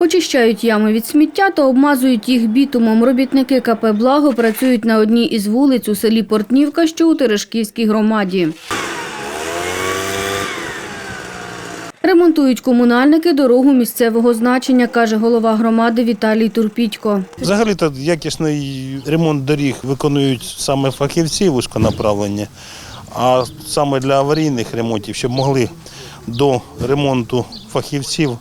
Очищають ями від сміття та обмазують їх бітумом. Робітники КП «Благо» працюють на одній із вулиць у селі Портнівка, що у Терешківській громаді. Ремонтують комунальники дорогу місцевого значення, каже голова громади Віталій Турпітько. Взагалі-то якісний ремонт доріг виконують саме фахівці вузьконаправлення, а саме для аварійних ремонтів, щоб могли до ремонту фахівців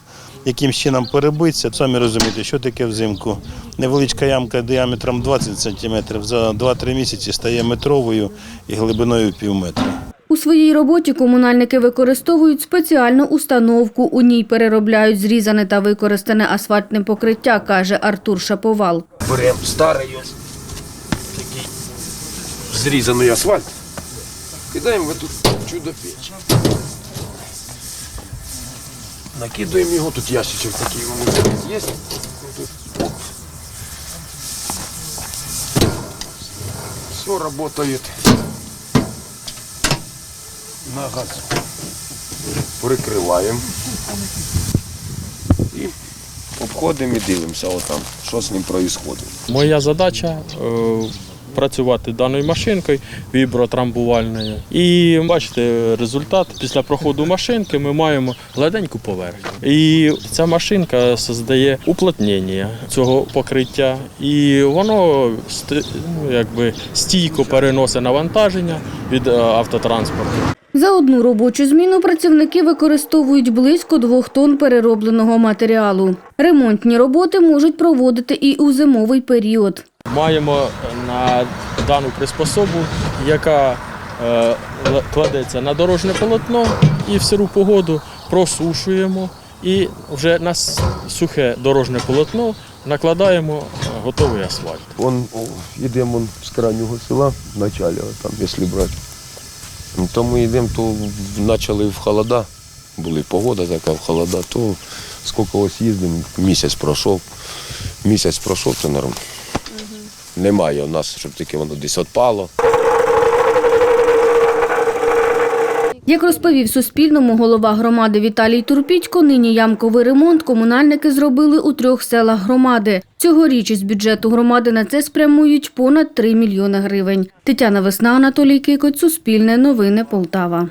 якимсь чином перебитися. Самі розумієте, що таке взимку. Невеличка ямка діаметром 20 см за 2-3 місяці стає метровою і глибиною пів метра. У своїй роботі комунальники використовують спеціальну установку. У ній переробляють зрізане та використане асфальтне покриття, каже Артур Шаповал. Беремо старий ось такий зрізаний асфальт. Кидаємо в эту чудо піч. Накидуємо його, тут ящичок такий у мене є. Все работает. На газ. Прикриваємо. І обходимо і дивимося отам, що з ним відбувається. Моя задача е, працювати даною машинкою вібротрамбувальною. І бачите, результат після проходу машинки ми маємо гладеньку поверхню. І ця машинка создає уплотнення цього покриття, і воно ну, якби стійко переносить навантаження від е, автотранспорту. За одну робочу зміну працівники використовують близько двох тонн переробленого матеріалу. Ремонтні роботи можуть проводити і у зимовий період. Маємо на дану приспособу, яка е, кладеться на дорожнє полотно і в сиру погоду просушуємо і вже на сухе дорожнє полотно накладаємо е, готовий асфальт. Он йдемо з крайнього села в началі, там, якщо брати. То ми йдемо, то почали в холода. Були погода така в холода, то скільки ось їздимо, місяць пройшов. Місяць пройшов, то норм. Немає у нас, щоб таке воно десь відпало. Як розповів Суспільному голова громади Віталій Турпітько, нині ямковий ремонт комунальники зробили у трьох селах громади. Цьогоріч із бюджету громади на це спрямують понад 3 мільйони гривень. Тетяна Весна, Анатолій Кикоць, Суспільне, Новини Полтава.